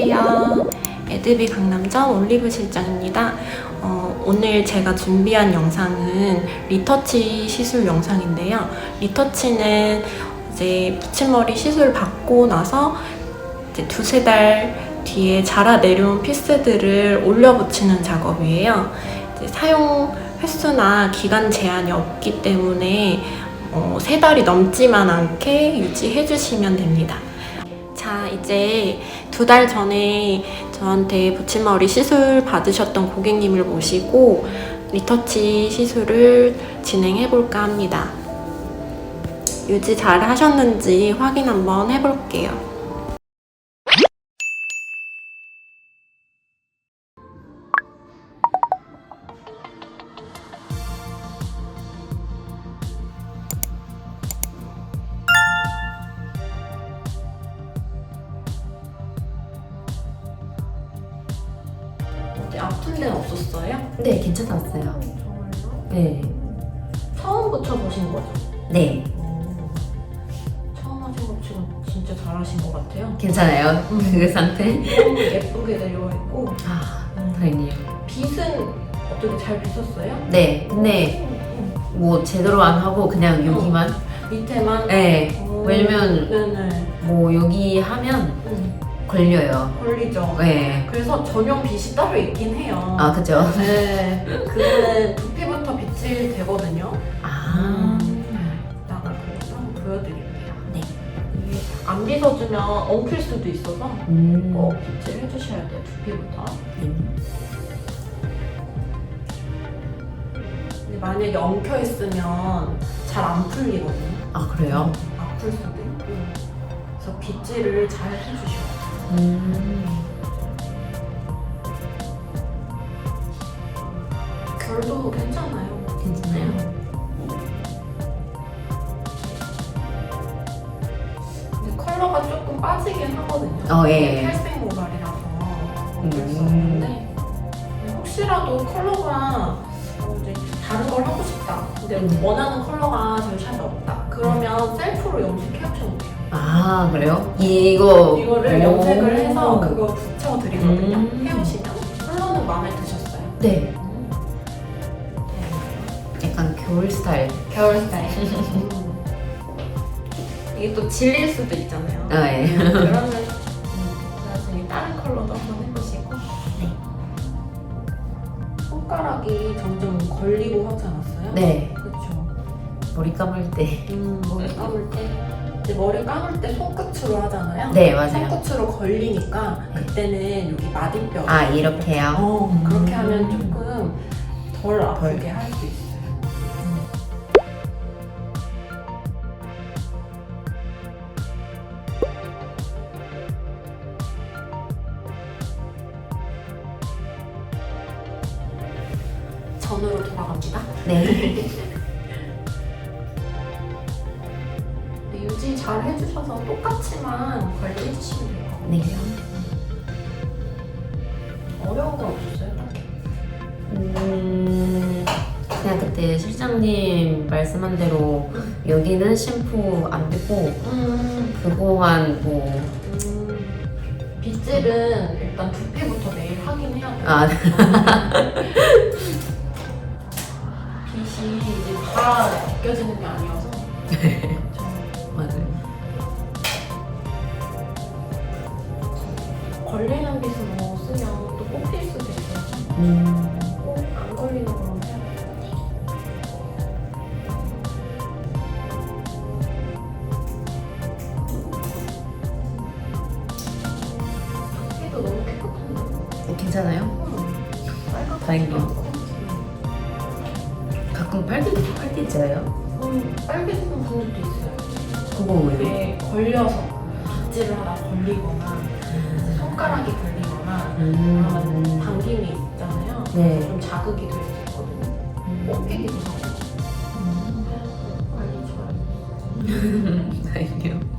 안녕하세요. 에드비 강남점 올리브 실장입니다. 어, 오늘 제가 준비한 영상은 리터치 시술 영상인데요. 리터치는 이제 붙임머리 시술 받고 나서 이제 두세 달 뒤에 자라 내려온 피스들을 올려 붙이는 작업이에요. 사용 횟수나 기간 제한이 없기 때문에 어, 세 달이 넘지만 않게 유지해 주시면 됩니다. 자, 이제 두 달 전에 저한테 붙임머리 시술 받으셨던 고객님을 모시고 리터치 시술을 진행해 볼까 합니다. 유지 잘 하셨는지 확인 한번 해볼게요. 어디 아픈 데는 없었어요? 네, 괜찮았어요. 정말요? 네. 처음 붙여보신 거죠? 네, 처음 하신 진짜 잘하신 것 같아요. 괜찮아요. 그 상태? 너무 예쁘게 내려와 있고 아, 다행이에요. 빗은 어떻게 잘 빗었어요? 네, 근데 뭐 제대로 안 하고 그냥 여기만? 밑에만? 네. 오. 왜냐면 네네 뭐 여기 하면 음, 걸려요. 걸리죠. 네. 그래서 전용 빗이 따로 있긴 해요. 아, 그죠? 네, 그거는 두피부터 빗질 되거든요. 아, 이따가 그거 한번 보여드릴게요. 네. 이게 안 빗어주면 엉킬 수도 있어서 음. 꼭 빗질 해주셔야 돼요, 두피부터. 음. 근데 만약에 엉켜 있으면 잘 안 풀리거든요. 아, 그래요? 아플 수도 있고. 그래서 빗질을 잘 해주셔야 돼요. 음. 결도 괜찮아요. 괜찮아요. 근데 컬러가 조금 빠지긴 하거든요. 어, 예. 탈색 모발이라서 음. 어쩔 수 없는데 혹시라도 컬러가 어, 이제 다른 걸 하고 싶다. 근데 음. 원하는 컬러가 저희 샵에 없다. 그러면 셀프로 염색해 주셔도 돼요. 아, 그래요? 이거. 이거를 오. 염색을 해서 그거 붙여드리거든요. 음. 해오시면 컬러는 마음에 드셨어요? 네. 네. 약간 겨울 스타일. 겨울 스타일. 음. 이게 또 질릴 수도 있잖아요. 아, 예. 그러면 음, 나중에 다른 컬러도 한번 해보시고. 네. 손가락이 점점 걸리고 하지 않았어요? 네. 머리 감을 때. 음, 머리 감을 때. 이제 머리 감을 때 손끝으로 하잖아요. 네, 맞아요. 손끝으로 걸리니까 그때는 여기 마디뼈. 아, 이렇게요? 어, 그렇게 음. 하면 조금 덜 아프게 할 수 있어요. 전으로 돌아갑니다. 네. 유지 잘 해주셔서 똑같이만 관리해 주시면 돼요. 네. 어려운 건 없었어요? 음, 그냥 그때 실장님 말씀한 대로 여기는 샴푸 안 되고 음, 그거만 뭐 음, 빗질은 일단 두피부터 매일 하긴 해야 돼요. 아, 빗이 이제 다 벗겨지는 게 아니어서. 뭐 쓰면 또 뽑힐 수도 있어요. 음, 꼭 안 걸리는 걸로 해야 돼요. 두피도 너무 깨끗한데. 어, 괜찮아요? 빨갛게 다행이네요. 않고. 가끔 빨개 빨개져요. 음, 빨개지는 분들도 있어요. 그거 왜요? 이게 걸려서 빗질을 하다 걸리거나 손가락이 걸리거나 음, 당김이 있잖아요. 네. 좀 자극이 될 수 있거든요. 뽑히기도 하고. 음, 관리 좋아요. 다행이요.